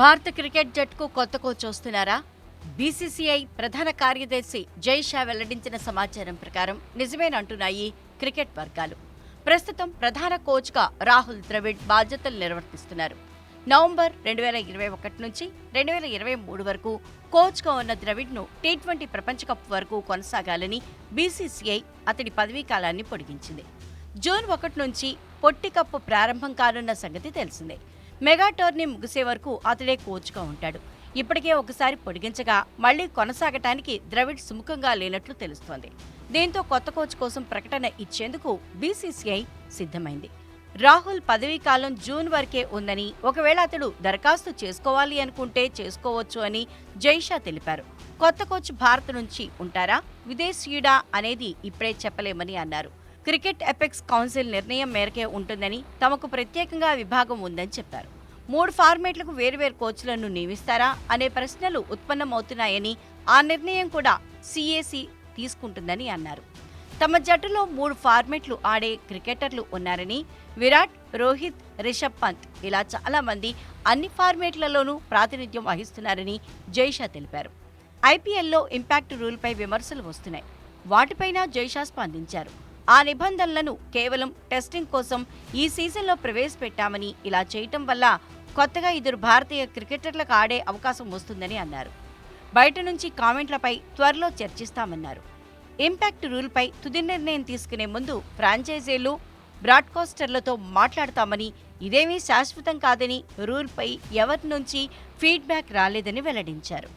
భారత క్రికెట్ జట్టుకు కొత్త కోచ్ వస్తున్నారా? బీసీసీఐ ప్రధాన కార్యదర్శి జై షా వెల్లడించిన సమాచారం ప్రకారం నిజమేనంటున్నాయి క్రికెట్ వర్గాలు. ప్రస్తుతం ప్రధాన కోచ్గా రాహుల్ ద్రవిడ్ బాధ్యతలు నిర్వర్తిస్తున్నారు. నవంబర్ రెండు వేల ఇరవై ఒకటి నుంచి రెండు వేల ఇరవై మూడు వరకు కోచ్గా ఉన్న ద్రవిడ్ను టీ ట్వంటీ ప్రపంచ కప్ వరకు కొనసాగాలని బీసీసీఐ అతడి పదవీ కాలాన్ని పొడిగించింది. జూన్ ఒకటి నుంచి పొట్టి కప్పు ప్రారంభం కానున్న సంగతి తెలిసిందే. మెగా టోర్నీ ముగిసే వరకు అతడే కోచ్గా ఉంటాడు. ఇప్పటికే ఒకసారి పొడిగించగా మళ్ళీ కొనసాగటానికి ద్రవిడ్ సుముఖంగా లేనట్లు తెలుస్తోంది. దీంతో కొత్త కోచ్ కోసం ప్రకటన ఇచ్చేందుకు బీసీసీఐ సిద్ధమైంది. రాహుల్ పదవీ కాలం జూన్ వరకే ఉందని ఒకవేళ అతడు దరఖాస్తు చేసుకోవాలి అనుకుంటే చేసుకోవచ్చు అని జైషా తెలిపారు. కొత్త కోచ్ భారత్ నుంచి ఉంటారా? విదేశీయుడా అనేది ఇప్పుడే చెప్పలేమని అన్నారు. క్రికెట్ ఎపెక్స్ కౌన్సిల్ నిర్ణయం మేరకే ఉంటుందని తమకు ప్రత్యేకంగా విభాగం ఉందని చెప్పారు. మూడు ఫార్మేట్లకు వేర్వేరు కోచ్లను నియమిస్తారా అనే ప్రశ్నలు ఉత్పన్నమవుతున్నాయని ఆ నిర్ణయం కూడా సిఏసి తీసుకుంటుందని అన్నారు. తమ జట్టులో మూడు ఫార్మేట్లు ఆడే క్రికెటర్లు ఉన్నారని విరాట్ రోహిత్ రిషబ్ పంత్ ఇలా చాలా మంది అన్ని ఫార్మేట్లలోనూ ప్రాతినిధ్యం వహిస్తున్నారని జైషా తెలిపారు. ఐపీఎల్లో ఇంపాక్ట్ రూల్పై విమర్శలు వస్తున్నాయి. వాటిపైన జైషా స్పందించారు. ఆ నిబంధనలను కేవలం టెస్టింగ్ కోసం ఈ సీజన్లో ప్రవేశపెట్టామని ఇలా చేయటం వల్ల కొత్తగా ఇద్దరు భారతీయ క్రికెటర్లకు ఆడే అవకాశం వస్తుందని అన్నారు. బయట నుంచి కామెంట్లపై త్వరలో చర్చిస్తామన్నారు. ఇంపాక్ట్ రూల్పై తుది నిర్ణయం తీసుకునే ముందు ఫ్రాంచైజీలు బ్రాడ్కాస్టర్లతో మాట్లాడతామని ఇదేమీ శాశ్వతం కాదని రూల్పై ఎవరి నుంచి ఫీడ్బ్యాక్ రాలేదని వెల్లడించారు.